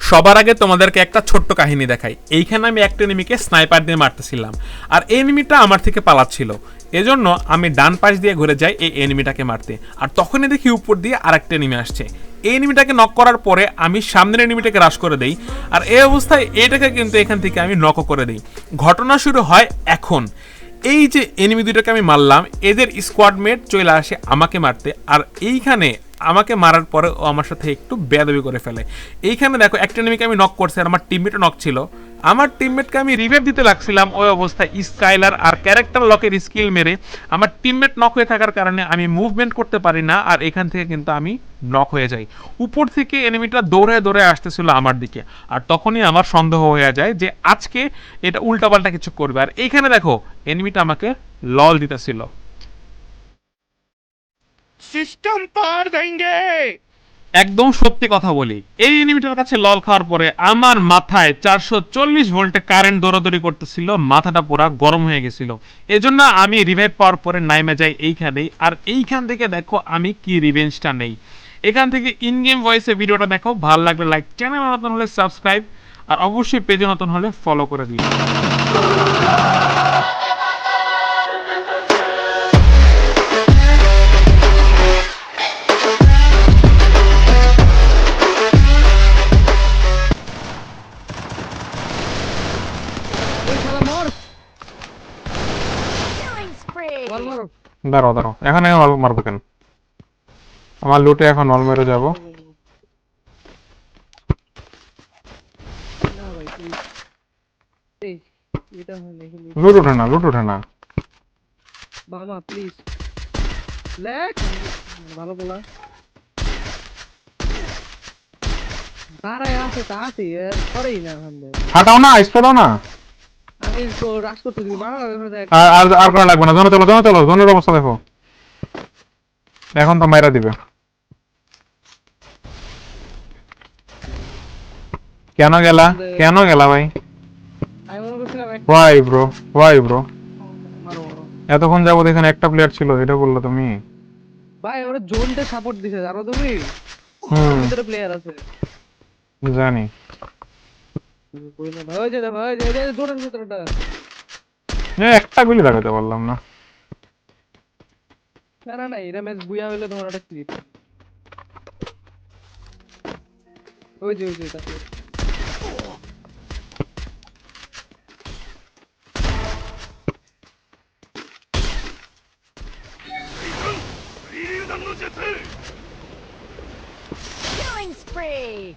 সবার আগে তোমাদেরকে একটা ছোট্ট কাহিনী দেখাই। এইখানে আমি একটা এনিমিকে স্নাইপার দিয়ে মারতেছিলাম। আর এই এনিমিটা আমার থেকে পালাচ্ছিল। এজন্য আমি ডান পাশ দিয়ে ঘুরে যাই এই এনিমিটাকে মারতে। আর তখনই দেখি উপর দিয়ে আরেকটা এনিমি আসছে। এই এনিমিটাকে নক করার পরে আমি সামনের এনিমিটাকে রাশ করে দেই। আর এই অবস্থায় এটাকে কিন্তু এখান থেকে আমি নকও করে দিই। ঘটনা শুরু হয় এখন। এই যে এনিমি দুটোকে আমি মারলাম, এদের স্কোয়াডমেট চলে আসে আমাকে মারতে। আর এইখানে আমাকে মারার পরে ও আমার সাথে একটু বেয়াদবি করে ফেলে। এইখানে দেখো, একটা এনিমিকে আমি নক করছি আর আমার টিমমেটও নক ছিল। আমার টিমমেটকে আমি রিভাইভ দিতে লাগছিলাম ওই অবস্থায় স্কাইলার আর ক্যারেক্টার লকের স্কিল মেরে। আমার টিমমেট নক হয়ে থাকার কারণে আমি মুভমেন্ট করতে পারি না আর এখান থেকে কিন্তু আমি নক হয়ে যাই। উপর থেকে এনিমিটা দৌড়ে দৌড়ে আসতেছিল আমার দিকে আর তখনই আমার সন্দেহ হয়ে যায় যে আজকে এটা উল্টাপাল্টা কিছু করবে। আর এইখানে দেখো এনিমিটা আমাকে লল দিতেছিল। সিস্টেম পার দেঙ্গে। একদম সত্যি কথা বলি। এই এনিমিটার কাছে লল খাওয়ার পরে আমার মাথায় চারশো চল্লিশ ভোল্টে কারেন্ট দৌড়াদৌড়ি করতেছিল, মাথাটা পুরা গরম হয়ে গেছিল। এজন্য আমি রিভাইভ পাওয়ার পরে নাইমে যাই এইখানেই। আর এইখান থেকে দেখো আমি কি রিভেঞ্জটা নেই। এখান থেকে ইন গেম ভয়েসে ভিডিওটা দেখো। ভালো লাগলে লাইক চ্যানেল নতুন হলে সাবস্ক্রাইব আর অবশ্যই পেজে নতুন হলে ফলো করে দিও। দাঁড়াও দাঁড়াও। এখানে মারবো কেন? আমার লুটে এখন অল মেরে যাব। লুট ওঠে না লুট ওঠে না। বাবা প্লিজ লেখ ভালো বলা। দাঁড়ায় আছে তা আছে করেই না। হাঁটাও না স্প্রে দাও না। আর আর আর করা লাগবে না জোনে চলো জোনে চলো জোনের অবস্থা দেখো। এখন তো মাইরা দিবে। কেন গেলা? কেন গেলা ভাই? Why bro why bro. এতক্ষণ যাব এখানে একটা প্লেয়ার ছিল এটা বলল তুমি? ভাই ওরা জোনতে সাপোর্ট দিছে জানো তুমি? হুম। প্লেয়ার আছে। জানি। কইলো না ওই যে দেখো ওই যে ওই যে জোনের ভিতরেটা এ, একটা গুলি লাগাতে পারলাম না না না না এটা ম্যাচ বুয়া হইলে তোমার একটা ক্লিপ ওই যে ওই যে তাতে Killing spree!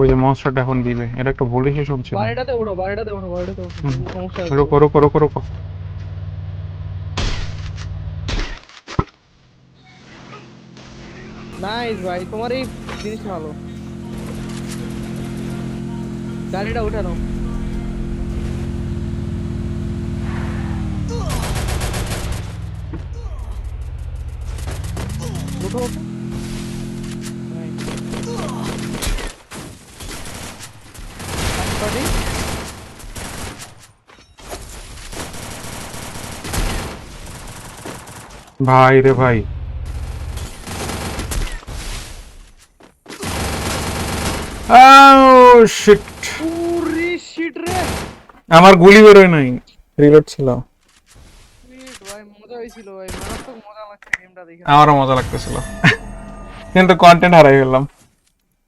ওই যে মনস্টারটা এখন দিবে। এটা একটা ভুলে শেষ হচ্ছে বাড়িটাতে উঠো বাড়িটাতে উঠো বাড়িটাতে উঠো সমস্যা রোকো রোকো রোকো নাইস ভাই তোমার এই জিনিস ভালো। গাড়িটা উঠানো উঠো উঠো। ভাই রে ভাই। শিট উরি রে। আমার গুলি বেরোয় নাই। রিলোড ছিল। ভাই মজা হয়েছিল ভাই। মজা লাগছে আমারও মজা লাগতেছিল। কিন্তু কন্টেন্ট হারাই ফেললাম।